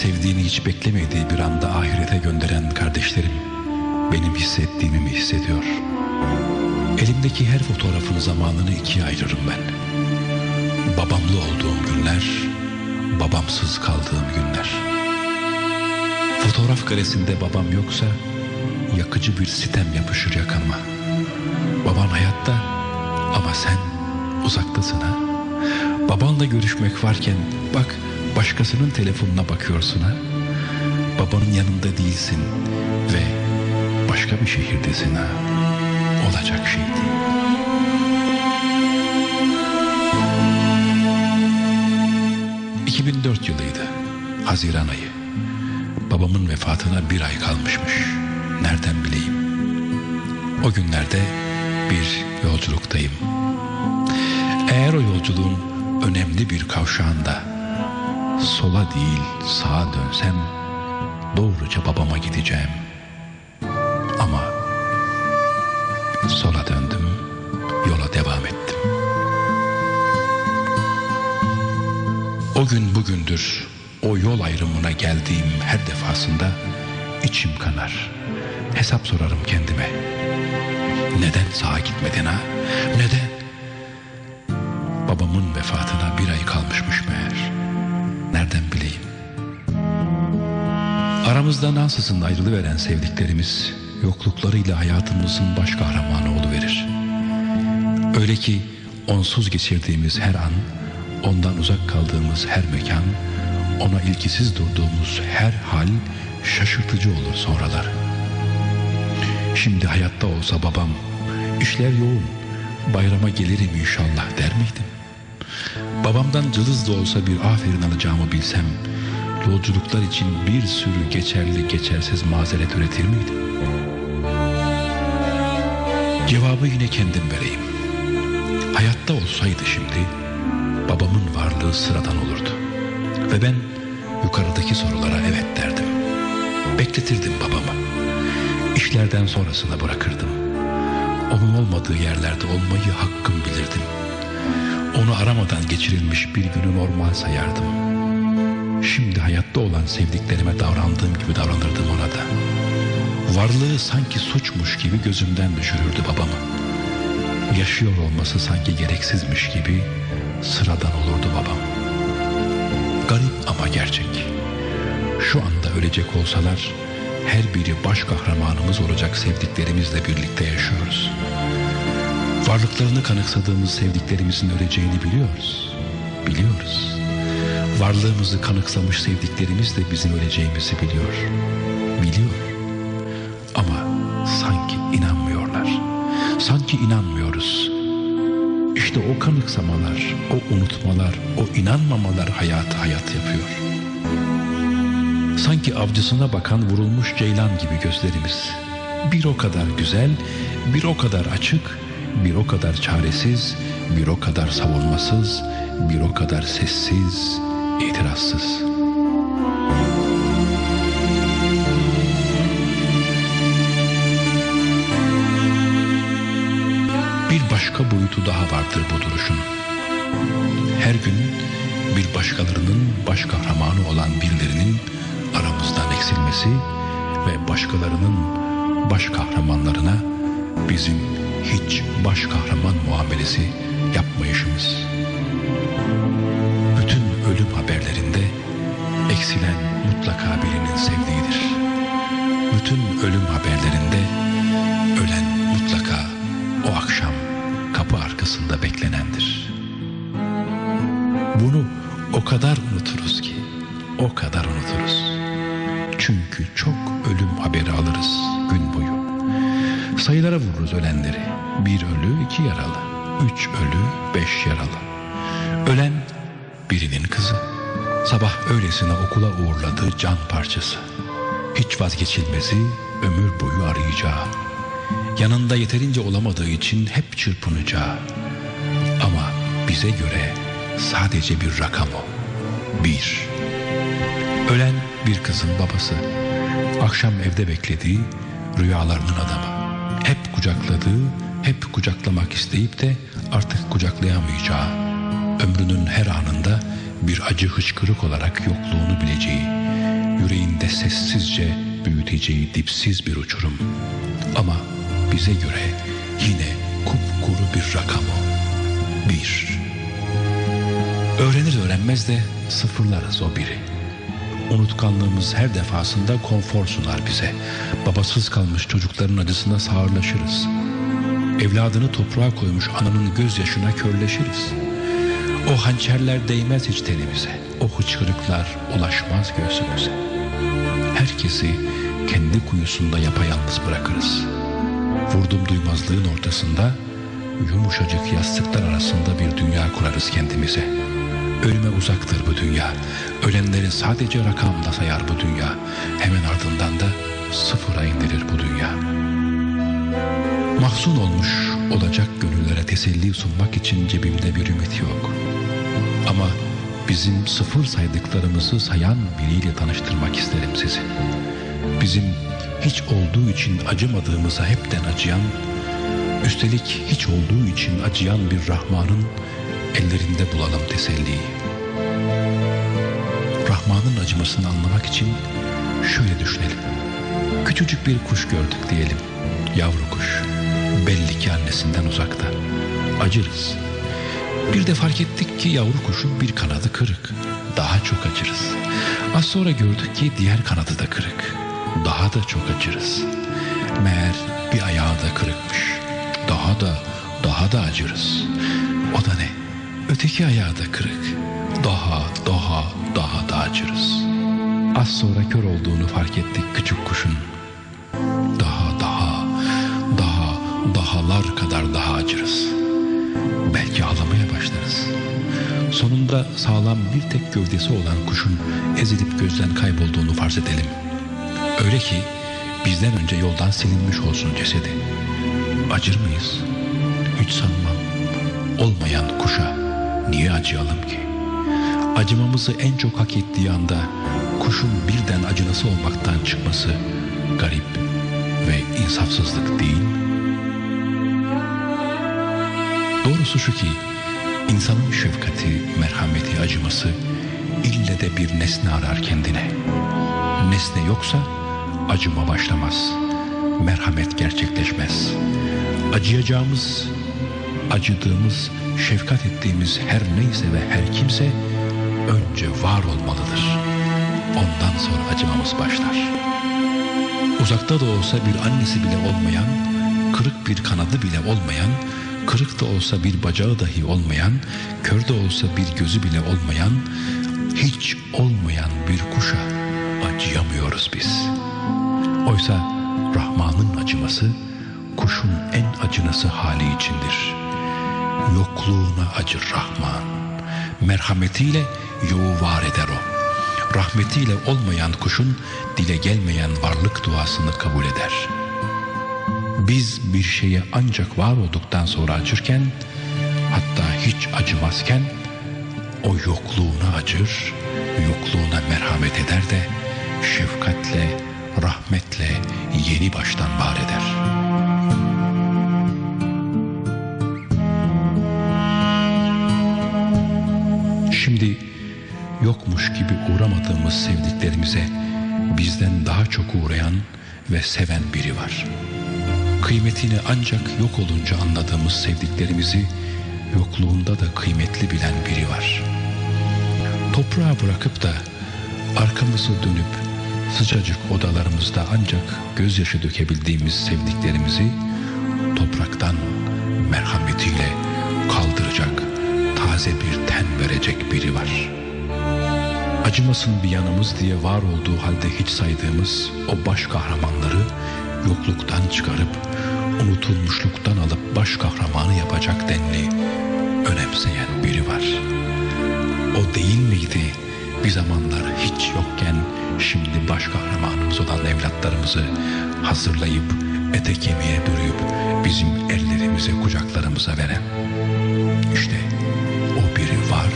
sevdiğini hiç beklemediği bir anda ahirete gönderen kardeşlerim benim hissettiğimi mi hissediyor? Elimdeki her fotoğrafın zamanını ikiye ayırırım ben. Babamlı olduğum günler, babamsız kaldığım günler. Fotoğraf karesinde babam yoksa yakıcı bir sitem yapışır yakama. Baban hayatta ama sen uzaktasın ha. Babanla görüşmek varken bak başkasının telefonuna bakıyorsun ha. Babanın yanında değilsin ve başka bir şehirdesin ha. Olacak şey değil. ...2004 yılıydı. Haziran ayı. Babamın vefatına bir ay kalmışmış. Nereden bileyim? O günlerde bir yolculuktayım. Eğer o yolculuğun önemli bir kavşağında sola değil sağa dönsem doğruca babama gideceğim. Ama sola döndüm, yola devam ettim. O gün bugündür o yol ayrımına geldiğim her defasında içim kanar. Hesap sorarım kendime. Neden sağa gitmedin ha? Neden? Babamın vefatına bir ay kalmışmış meğer. Nereden bileyim? Aramızda ansızın ayrılıveren sevdiklerimiz yokluklarıyla hayatımızın baş kahramanı verir. Öyle ki onsuz geçirdiğimiz her an, ondan uzak kaldığımız her mekan, ona ilgisiz durduğumuz her hal şaşırtıcı olur sonralar. Şimdi hayatta olsa babam, işler yoğun, bayrama gelirim inşallah der miydim? Babamdan cılız da olsa bir aferin alacağımı bilsem, yolculuklar için bir sürü geçerli geçersiz mazeret üretir miydim? Cevabı yine kendim vereyim. Hayatta olsaydı şimdi, babamın varlığı sıradan olurdu. Ve ben yukarıdaki sorulara evet derdim. Bekletirdim babamı. İşlerden sonrasına bırakırdım. Onun olmadığı yerlerde olmayı hakkım bilirdim. Onu aramadan geçirilmiş bir günü normal sayardım. Şimdi hayatta olan sevdiklerime davrandığım gibi davranırdım ona da. Varlığı sanki suçmuş gibi gözümden düşürürdü babamı. Yaşıyor olması sanki gereksizmiş gibi sıradan olurdu babam. Garip ama gerçek. Şu anda ölecek olsalar her biri baş kahramanımız olacak sevdiklerimizle birlikte yaşıyoruz. Varlıklarını kanıksadığımız sevdiklerimizin öleceğini biliyoruz. Biliyoruz. Varlığımızı kanıksamış sevdiklerimiz de bizim öleceğimizi biliyor. Biliyor. Ama sanki inanmıyorlar. Sanki inanmıyoruz. İşte o kanıksamalar, o unutmalar, o inanmamalar hayatı hayat yapıyor. Sanki avcısına bakan vurulmuş ceylan gibi gözlerimiz. Bir o kadar güzel, bir o kadar açık, bir o kadar çaresiz, bir o kadar savunmasız, bir o kadar sessiz, itirazsız. Bir başka boyutu daha vardır bu duruşun. Her gün bir başkalarının baş kahramanı olan birilerinin aramızdan eksilmesi ve başkalarının baş kahramanlarına bizim hiç baş kahraman muamelesi yapmayışımız. Bütün ölüm haberlerinde eksilen mutlaka birinin sevdiğidir. Bütün ölüm haberlerinde ölen mutlaka o akşam kapı arkasında beklenendir. Bunu o kadar unuturuz ki, o kadar unuturuz. Çünkü çok ölüm haberi alırız gün. Sayılara vururuz ölenleri. Bir ölü, iki yaralı. Üç ölü, beş yaralı. Ölen birinin kızı. Sabah öylesine okula uğurladığı can parçası. Hiç vazgeçilmezi ömür boyu arayacağı. Yanında yeterince olamadığı için hep çırpınacağı. Ama bize göre sadece bir rakam o. Bir. Ölen bir kızın babası. Akşam evde beklediği rüyalarının adamı. Hep kucakladığı, hep kucaklamak isteyip de artık kucaklayamayacağı. Ömrünün her anında bir acı hıçkırık olarak yokluğunu bileceği, yüreğinde sessizce büyüteceği dipsiz bir uçurum. Ama bize göre yine kupkuru bir rakam o. Bir. Öğrenir öğrenmez de sıfırlarız o biri. Unutkanlığımız her defasında konfor sunar bize. Babasız kalmış çocukların acısına sağırlaşırız. Evladını toprağa koymuş ananın gözyaşına körleşiriz. O hançerler değmez hiç tenimize. O hıçkırıklar ulaşmaz göğsümüze. Herkesi kendi kuyusunda yapayalnız bırakırız. Vurdum duymazlığın ortasında yumuşacık yastıklar arasında bir dünya kurarız kendimize. Ölüme uzaktır bu dünya. Ölenleri sadece rakamla sayar bu dünya. Hemen ardından da sıfıra indirir bu dünya. Mahzun olmuş olacak gönüllere teselli sunmak için cebimde bir ümit yok. Ama bizim sıfır saydıklarımızı sayan biriyle tanıştırmak isterim sizi. Bizim hiç olduğu için acımadığımıza hepten acıyan, üstelik hiç olduğu için acıyan bir Rahman'ın ellerinde bulalım teselliyi. Rahman'ın acımasını anlamak için şöyle düşünelim. Küçücük bir kuş gördük diyelim. Yavru kuş. Belli ki annesinden uzakta. Acırız. Bir de fark ettik ki yavru kuşun bir kanadı kırık. Daha çok acırız. Az sonra gördük ki diğer kanadı da kırık. Daha da çok acırız. Meğer bir ayağı da kırıkmış. Daha da, daha da acırız. O da ne? Öteki ayağı da kırık. Daha, daha, daha da acırız. Az sonra kör olduğunu fark ettik küçük kuşun. Daha, daha, daha, dahalar kadar daha acırız. Belki ağlamaya başlarız. Sonunda sağlam bir tek gövdesi olan kuşun ezilip gözden kaybolduğunu farz edelim. Öyle ki bizden önce yoldan silinmiş olsun cesedi. Acır mıyız? Hiç sanmam. Olmayan kuşa niye acıyalım ki? Acımamızı en çok hak ettiği anda kuşun birden acınası olmaktan çıkması garip ve insafsızlık değil mi? Doğrusu şu ki insanın şefkati, merhameti, acıması ille de bir nesne arar kendine. Nesne yoksa acıma başlamaz. Merhamet gerçekleşmez. Acıyacağımız, acıdığımız, şefkat ettiğimiz her neyse ve her kimse önce var olmalıdır. Ondan sonra acımamız başlar. Uzakta da olsa bir annesi bile olmayan, kırık bir kanadı bile olmayan, kırık da olsa bir bacağı dahi olmayan, kör de olsa bir gözü bile olmayan, hiç olmayan bir kuşa acıyamıyoruz biz. Oysa Rahman'ın acıması kuşun en acınası hali içindir. Yokluğuna acır Rahman. Merhametiyle yoğu var eder o. Rahmetiyle olmayan kuşun dile gelmeyen varlık duasını kabul eder. Biz bir şeye ancak var olduktan sonra acırken, hatta hiç acımazken, o yokluğuna acır, yokluğuna merhamet eder de şefkatle, rahmetle yeni baştan var eder. Şimdi yokmuş gibi uğramadığımız sevdiklerimize bizden daha çok uğrayan ve seven biri var. Kıymetini ancak yok olunca anladığımız sevdiklerimizi yokluğunda da kıymetli bilen biri var. Toprağa bırakıp da arkamızı dönüp sıcacık odalarımızda ancak gözyaşı dökebildiğimiz sevdiklerimizi topraktan merhametiyle kaldıracak, taze bir ten verecek biri var. Acımasın bir yanımız diye var olduğu halde hiç saydığımız o baş kahramanları yokluktan çıkarıp unutulmuşluktan alıp baş kahramanı yapacak denli önemseyen biri var. O değil miydi bir zamanlar hiç yokken şimdi baş kahramanımız olan evlatlarımızı hazırlayıp ete kemiğe bürüyüp bizim ellerimize kucaklarımıza veren. İşte var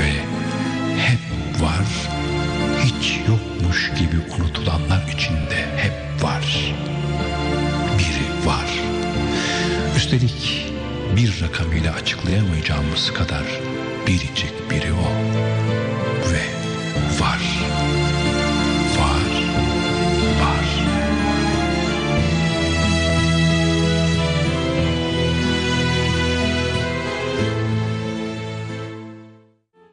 ve hep var, hiç yokmuş gibi unutulanlar içinde hep var. Biri var. Üstelik bir rakamıyla açıklayamayacağımız kadar biricik